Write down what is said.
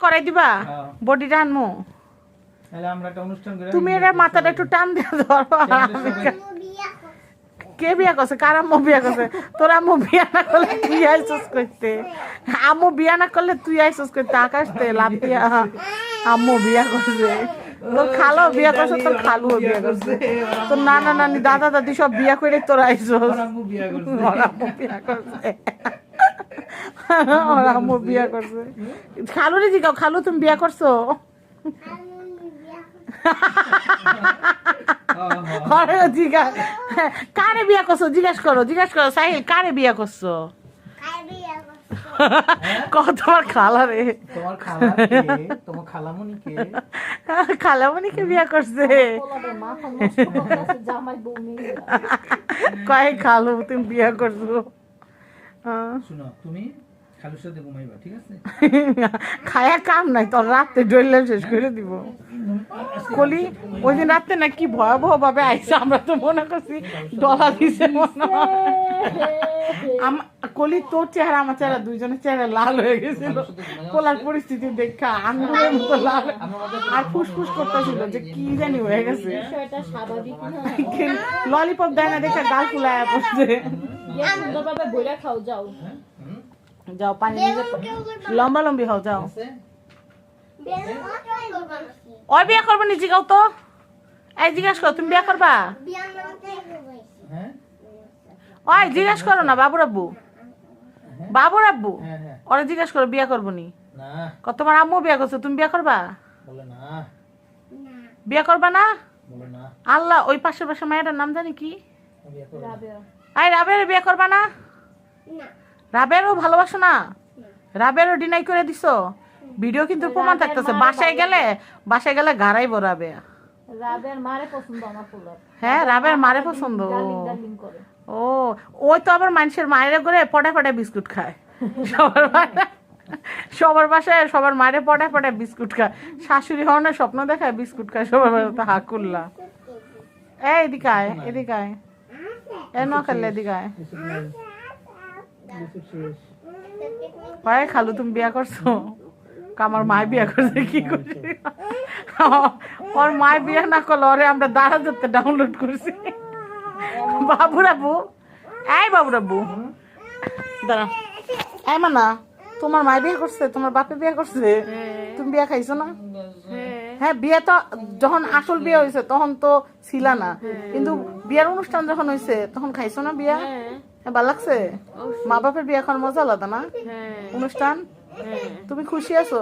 করাই দিবা। বডিটা আনমু। তাহলে আমরা একটা অনুষ্ঠান করে তুমি এর মাথাটা একটু টান দিয়ে ধরো। আমি কা- বিয়া করছে? কার আম্মু বিয়া করছে? তোর আম্মু বিয়া না করলে তুই আইসস করতে। আম্মু বিয়া না করলে তুই আইসস করতে। আকাশ তে লাভ দিয়া আম্মু বিয়া করছে। তোর খালো বিয়া করছে তোর খালুও বিয়া করছে। তোর নানা নানি দাদা দাদি সব বিয়া করে তোর আইসস। আম্মু বিয়া করছে। আম্মু বিয়া করছে। খালু রে জিগাও খালু তুমি বিয়া করছ? কারে বিয়া করছ? জিজ্ঞেস করো জিজ্ঞেস করো। সাহিল কারে বিয়া করছ? কত তোমার খালা রে। তোমার খালা তোমার খালামণিকে বিয়া করছে। মাথা নষ্ট করতেছে জামাই বউ নিয়ে কয় খালু তুমি বিয়া করছ? হ্যাঁ। শুনো তুমি খালুর সাথে ঘুমাইবা ঠিক আছে? খায়া কাম নাই তোর রাতে ডইলে শেষ করে দিব। কলি ওই দিন রাতে না কি ভয়াবহ ভাবে আইসা আমরা তো মনে করছি ডলা দিছে মনে কলি তোর চেহারা আমার চেহারা দুইজনের চেহারা লাল হয়ে গেছিল। কোলার পরিস্থিতি দেখা আঙ্গুলের মতো লাল। আর ফুসফুস করতেছিল যে কি জানি হয়ে গেছে। ললিপপ দেয় না দেখে গাল ফুলায় পড়ছে সুন্দরভাবে বইলা খাও যাও। হুম? যাও পানি নিজে লম্বা লম্বি হও যাও? ওই বিয়া করব নি জিগাও তো। এই জিজ্ঞাস করো তুমি বিয়া করবা? হ্যাঁ? ওই জিজ্ঞাসা করো না বাবুর আব্বু। বাবুর আব্বু? হ্যাঁ হ্যাঁ। ওরা জিজ্ঞাসা করো বিয়া করব নি? তোমার আম্মু বিয়া করছ তুমি বিয়া করবা? বলে না। বিয়া করবা না? বলে না। আল্লাহ ওই পাশের পাশে মায়ের নাম জানি কি? আই রাবের বিয়া করবা না। রাবেরও ভালোবাসো না? রাবেরও ডিনাই করে দিছো? ভিডিও কিন্তু প্রমাণ থাকতেছে। বাসায় গেলে বাসায় গেলে গাড়াইবো রাবে রাবের মারে পছন্দ আমার হ্যাঁ রাবের মারে পছন্দ। ও ওই তো আবার মানুষের মায়ের করে পটে পটে বিস্কুট খায়। সবার সবার বাসায় সবার মায়ের পটে পটে বিস্কুট খায়। শাশুড়ি হওয়ার স্বপ্ন দেখায় বিস্কুট খায় সবার বাসায় তো হাকুল্লা। এই এদিকে আয় আয়। এ ন খেললে কয় খালু, তুমি বিয়া করছ? আমার মায় বিয়া করছে, কি করছি? ওর মায় বিয়া না করলে ওরে আমরা দাঁড়া যেতে ডাউনলোড করছি। বাবুরাবু, এই বাবুরাবু। দাঁড়া। এই মানা তোমার মায় বিয়ে করছে, তোমার বাপে বিয়ে করছে, তুমি বিয়া খাইছো না? হ্যাঁ বিয়ে তো যখন আসল বিয়ে হয়েছে তখন তো ছিল না। কিন্তু বিয়ের অনুষ্ঠান যখন হয়েছে তখন খাইছো না বিয়া? হ্যাঁ ভালো লাগছে? মা বাপের বিয়ে এখন মজা আলাদা না? অনুষ্ঠান? তুমি খুশি আছো?